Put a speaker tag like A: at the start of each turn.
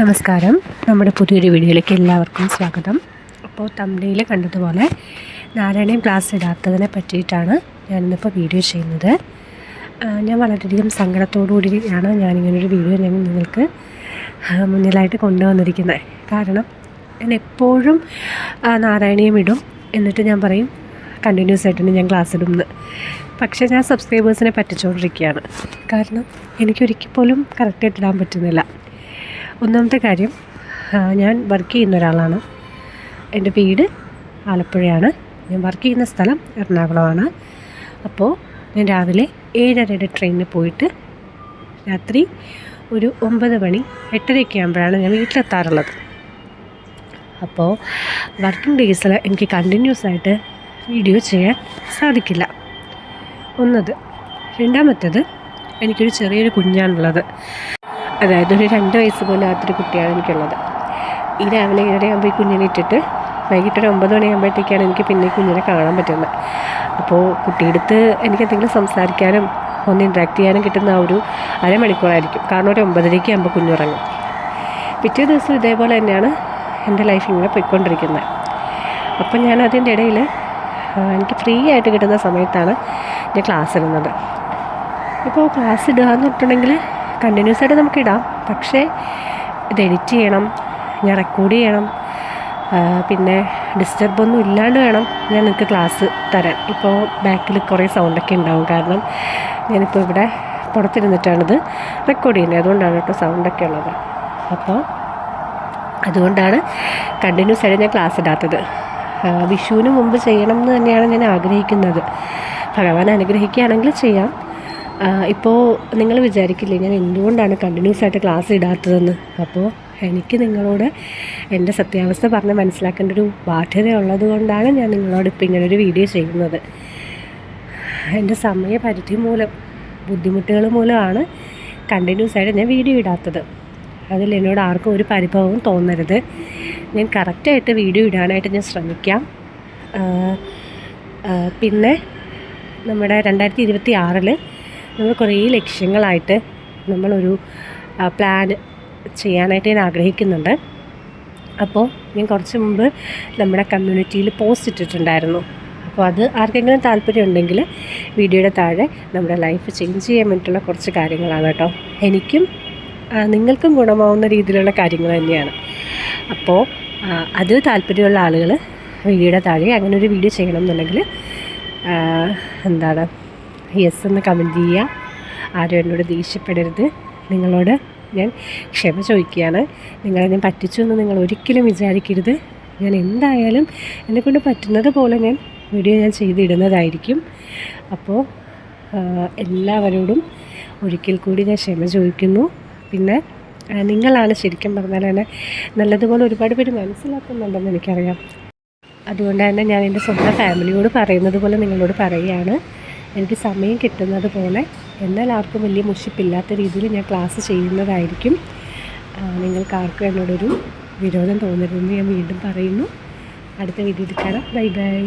A: നമസ്കാരം. നമ്മുടെ പുതിയൊരു വീഡിയോയിലേക്ക് എല്ലാവർക്കും സ്വാഗതം. അപ്പോൾ തമിഴിൽ കണ്ടതുപോലെ നാരായണയും ക്ലാസ് ഇടാത്തതിനെ പറ്റിയിട്ടാണ് ഞാനിന്നിപ്പോൾ വീഡിയോ ചെയ്യുന്നത്. ഞാൻ വളരെയധികം സങ്കടത്തോടു കൂടിയാണ് ഞാനിങ്ങനൊരു വീഡിയോ ഞാൻ നിങ്ങൾക്ക് മുന്നിലായിട്ട് കൊണ്ടുവന്നിരിക്കുന്നത്. കാരണം ഞാൻ എപ്പോഴും നാരായണയും ഇടും. എന്നിട്ട് ഞാൻ പറയും കണ്ടിന്യൂസ് ആയിട്ടുണ്ട് ഞാൻ ക്ലാസ് ഇടുന്നത്. പക്ഷേ ഞാൻ സബ്സ്ക്രൈബേഴ്സിനെ പറ്റിച്ചുകൊണ്ടിരിക്കുകയാണ് കാരണം എനിക്കൊരിക്കൽ പോലും കറക്റ്റായിട്ട് ഇടാൻ പറ്റുന്നില്ല. ഒന്നാമത്തെ കാര്യം ഞാൻ വർക്ക് ചെയ്യുന്ന ഒരാളാണ്. എന്റെ വീട് ആലപ്പുഴയാണ്. ഞാൻ വർക്ക് ചെയ്യുന്ന സ്ഥലം എറണാകുളമാണ്. അപ്പോൾ ഞാൻ രാവിലെ ഏഴരയുടെ ട്രെയിനിന് പോയിട്ട് രാത്രി ഒരു ഒമ്പത് മണി എട്ടരയൊക്കെ ആകുമ്പോഴാണ് ഞാൻ വീട്ടിലെത്താറുള്ളത്. അപ്പോൾ വർക്കിംഗ് ഡേയ്സിൽ എനിക്ക് കണ്ടിന്യൂസ് ആയിട്ട് വീഡിയോ ചെയ്യാൻ സാധിക്കില്ല. ഒന്നത്. രണ്ടാമത്തേത് എനിക്കൊരു ചെറിയൊരു കുഞ്ഞാണുള്ളത്. അതായത് ഒരു രണ്ട് വയസ്സ് പോലും ആത്തൊരു കുട്ടിയാണ് എനിക്കുള്ളത്. ഈ രാവിലെ ഏഴര ആകുമ്പോൾ ഈ കുഞ്ഞിനെ ഇട്ടിട്ട് വൈകിട്ട് ഒരു ഒമ്പത് മണിയാകുമ്പോഴത്തേക്കാണ് എനിക്ക് പിന്നെ കുഞ്ഞിനെ കാണാൻ പറ്റുന്നത് അപ്പോൾ കുട്ടിയെടുത്ത് എനിക്ക് എന്തെങ്കിലും സംസാരിക്കാനും ഒന്ന് ഇൻട്രാക്ട് ചെയ്യാനും കിട്ടുന്ന ആ ഒരു അരമണിക്കൂറായിരിക്കും. കാരണം ഒരു ഒമ്പതരയ്ക്ക് ആകുമ്പോൾ കുഞ്ഞുറങ്ങും. പിറ്റേ ദിവസം ഇതേപോലെ തന്നെയാണ് എന്റെ ലൈഫ് ഇങ്ങനെ പോയിക്കൊണ്ടിരിക്കുന്നത്. അപ്പം ഞാൻ അതിന്റെ ഇടയിൽ എനിക്ക് ഫ്രീ ആയിട്ട് കിട്ടുന്ന സമയത്താണ് ഞാൻ ക്ലാസ് ഇടുന്നത്. ഇപ്പോൾ ക്ലാസ് ഇടുക എന്ന് പറഞ്ഞിട്ടുണ്ടെങ്കിൽ കണ്ടിന്യൂസ് ആയിട്ട് നമുക്ക് ഇടാം പക്ഷേ ഇത് എഡിറ്റ് ചെയ്യണം ഞാൻ റെക്കോർഡ് ചെയ്യണം പിന്നെ ഡിസ്റ്റർബ് ഒന്നും ഇല്ലാണ്ട് വേണം ഞാൻ നിങ്ങൾക്ക് ക്ലാസ് തരാൻ. ഇപ്പോൾ ബാക്കിൽ കുറേ സൗണ്ടൊക്കെ ഉണ്ടാവും. കാരണം ഞാനിപ്പോൾ ഇവിടെ പുറത്തിരുന്നിട്ടാണിത് റെക്കോർഡ് ചെയ്യുന്നത്. അതുകൊണ്ടാണ് കേട്ടോ സൗണ്ടൊക്കെ ഉള്ളത്. അപ്പോൾ അതുകൊണ്ടാണ് കണ്ടിന്യൂസ് ആയിട്ട് ഞാൻ ക്ലാസ് ഇടാത്തത്. വിഷുവിന് മുമ്പ് ചെയ്യണം എന്ന് തന്നെയാണ് ഞാൻ ആഗ്രഹിക്കുന്നത്. ഭഗവാൻ അനുഗ്രഹിക്കുകയാണെങ്കിൽ ചെയ്യാം. ഇപ്പോൾ നിങ്ങൾ വിചാരിക്കില്ലേ ഞാൻ എന്തുകൊണ്ടാണ് കണ്ടിന്യൂസ് ആയിട്ട് ക്ലാസ് ഇടാത്തതെന്ന്? അപ്പോൾ എനിക്ക് നിങ്ങളോട് എന്റെ സത്യാവസ്ഥ പറഞ്ഞ് മനസ്സിലാക്കേണ്ട ഒരു ബാധ്യത ഉള്ളത് കൊണ്ടാണ് ഞാൻ നിങ്ങളോട് ഇപ്പോൾ ഇങ്ങനൊരു വീഡിയോ ചെയ്യുന്നത്. എന്റെ സമയപരിധി മൂലം ബുദ്ധിമുട്ടുകൾ മൂലമാണ് കണ്ടിന്യൂസ് ആയിട്ട് ഞാൻ വീഡിയോ ഇടാത്തത്. അതിൽ എന്നോട് ആർക്കും ഒരു പരിഭവവും തോന്നരുത്. ഞാൻ കറക്റ്റായിട്ട് വീഡിയോ ഇടാനായിട്ട് ഞാൻ ശ്രമിക്കാം. പിന്നെ നമ്മുടെ രണ്ടായിരത്തി ഇരുപത്തി ആറിൽ നമ്മൾ കുറേ ലക്ഷ്യങ്ങളായിട്ട് നമ്മളൊരു പ്ലാൻ ചെയ്യാനായിട്ട് ഞാൻ ആഗ്രഹിക്കുന്നുണ്ട്. അപ്പോൾ ഞാൻ കുറച്ച് മുമ്പ് നമ്മുടെ കമ്മ്യൂണിറ്റിയിൽ പോസ്റ്റ് ഇട്ടിട്ടുണ്ടായിരുന്നു. അപ്പോൾ അത് ആർക്കെങ്കിലും താല്പര്യം ഉണ്ടെങ്കിൽ വീഡിയോയുടെ താഴെ നമ്മുടെ ലൈഫ് ചേഞ്ച് ചെയ്യാൻ വേണ്ടിയിട്ടുള്ള കുറച്ച് കാര്യങ്ങളാണ് കേട്ടോ. എനിക്കും നിങ്ങൾക്കും ഗുണമാവുന്ന രീതിയിലുള്ള കാര്യങ്ങൾ തന്നെയാണ്. അപ്പോൾ അത് താല്പര്യമുള്ള ആളുകൾ വീഡിയോയുടെ താഴെ അങ്ങനെ ഒരു വീഡിയോ ചെയ്യണം എന്നുണ്ടെങ്കിൽ എന്താണ്? യെസ് എന്ന് കമന്റ് ചെയ്യുക. ആരും എന്നോട് ദേഷ്യപ്പെടരുത്. നിങ്ങളോട് ഞാൻ ക്ഷമ ചോദിക്കുകയാണ്. നിങ്ങളെ ഞാൻ പറ്റിച്ചു എന്ന് നിങ്ങൾ ഒരിക്കലും വിചാരിക്കരുത്. ഞാൻ എന്തായാലും എന്നെക്കൊണ്ട് പറ്റുന്നത് പോലെ ഞാൻ വീഡിയോ ഞാൻ ചെയ്തിടുന്നതായിരിക്കും. അപ്പോൾ എല്ലാവരോടും ഒരിക്കൽ കൂടി ഞാൻ ക്ഷമ ചോദിക്കുന്നു. പിന്നെ നിങ്ങളാണ് ശരിക്കും പറഞ്ഞാൽ എന്നെ നല്ലതുപോലെ ഒരുപാട് പേര് മനസ്സിലാക്കുന്നുണ്ടെന്ന് എനിക്കറിയാം. അതുകൊണ്ട് തന്നെ ഞാൻ എന്റെ സ്വന്തം ഫാമിലിയോട് പറയുന്നത് പോലെ നിങ്ങളോട് പറയുകയാണ്. എനിക്ക് സമയം കിട്ടുന്നത് പോലെ എന്നാൽ ആർക്കും വലിയ മുഷിപ്പില്ലാത്ത രീതിയിൽ ഞാൻ ക്ലാസ് ചെയ്യുന്നതായിരിക്കും. നിങ്ങൾക്ക് ആർക്കും എന്നോടൊരു വിരോധം തോന്നരുതെന്ന് ഞാൻ വീണ്ടും പറയുന്നു. അടുത്ത വീഡിയോയിൽ കാണാം. Bye bye.